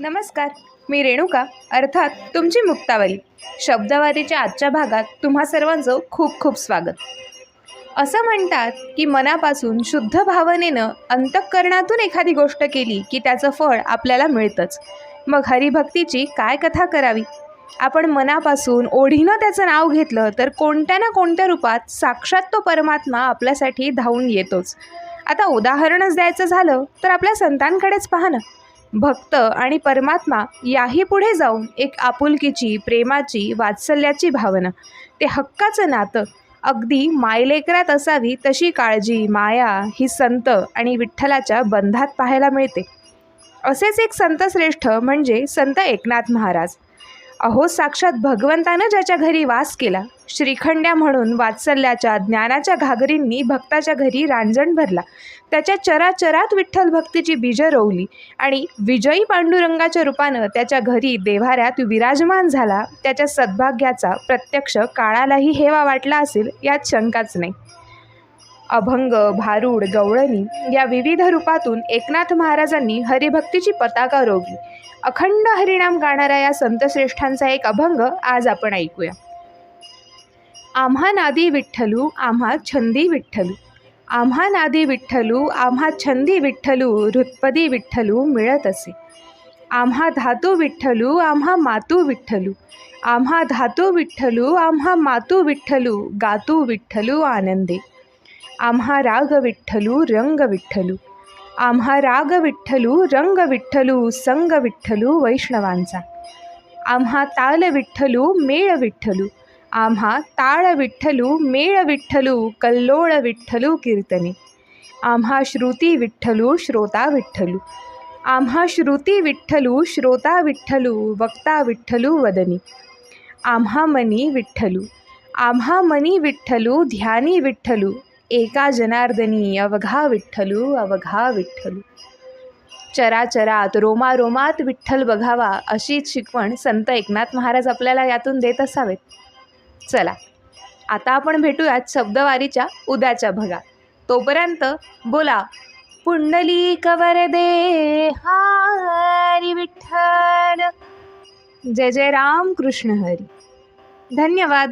नमस्कार मी रेणुका. अर्थात तुमची मुक्तावली. शब्दवारीच्या आजच्या भागात तुम्हा सर्वांचं खूप खूप स्वागत. असं म्हणतात की मनापासून शुद्ध भावनेनं अंतःकरणातून एखादी गोष्ट केली की त्याचं फळ आपल्याला मिळतंच. मग हरिभक्तीची काय कथा करावी? आपण मनापासून ओढीनं त्याचं नाव घेतलं तर कोणत्या ना कोणत्या रूपात साक्षात तो परमात्मा आपल्यासाठी धावून येतोच. आता उदाहरणच द्यायचं झालं तर आपल्या संतांकडेच पहा ना. भक्त आणि परमात्मा याही पुढे जाऊन एक आपुलकीची प्रेमाची वात्सल्याची भावना. ते हक्काचं नातं. अगदी मायलेकरात असावी तशी काळजी माया ही संत आणि विठ्ठलाच्या बंधात पाहायला मिळते. असेच एक संतश्रेष्ठ म्हणजे संत एकनाथ महाराज. अहो साक्षात भगवंतानं ज्याच्या घरी वास केला श्रीखंड्या म्हणून वात्सल्याच्या ज्ञानाच्या घागरींनी भक्ताच्या घरी रांजण भरला. त्याच्या चराचरात विठ्ठल भक्तीची बीजं रोवली आणि विजयी पांडुरंगाच्या रूपानं त्याच्या घरी देव्हाऱ्यात विराजमान झाला. त्याच्या सद्भाग्याचा प्रत्यक्ष काळालाही हेवा वाटला असेल यात शंकाच नाही. अभंग भारूड गवळणी या विविध रूपातून एकनाथ महाराजांनी हरिभक्तीची पताका रोवली. अखंड हरिनाम गाणाऱ्या या संतश्रेष्ठांचा एक अभंग आज आपण ऐकूया. आम्हा नादी विठ्ठलू आम्हा छंदी विठ्ठलू. आम्हा नादी विठ्ठलू आम्हा छंदी विठ्ठलू हृत्पदी विठ्ठलू मिळत असे. आम्हा धातू विठ्ठलू आम्हा मातू विठ्ठलू. आम्हा धातू विठ्ठलू आम्हा मातू विठ्ठलू गातू विठ्ठलू आनंदे. आम्हा राग विठ्ठलू रंग विठ्ठलू आम्हा राग विठ्ठलू रंग विठ्ठलू संग विठ्ठलू वैष्णवांचा आम्हा ताल विठ्ठलू मेळ विठ्ठलू आम्हा ताळ विठ्ठलू मेळ विठ्ठलू कल्लोळ विठ्ठलू कीर्तने आम्हा श्रुती विठ्ठलू श्रोता विठ्ठलू आम्हा श्रुती विठ्ठलू श्रोता विठ्ठलू वक्ता विठ्ठलू वदनी आम्हा मनी विठ्ठलू आम्हा मनी विठ्ठलू ध्यानी विठ्ठलू एका जनार्दनी अवघा विठ्ठलू अवघा विठ्ठलू. चराचरात रोमारोमात विठ्ठल बघावा अशीच शिकवण संत एकनाथ महाराज आपल्याला यातून देत असावेत. चला आता आपण भेटूयात शब्दवारीच्या उद्याच्या भगात तोपर्यंत बोला पुंडली कवर दे हरी विठ्ठल. जय जय राम कृष्ण हरी. धन्यवाद.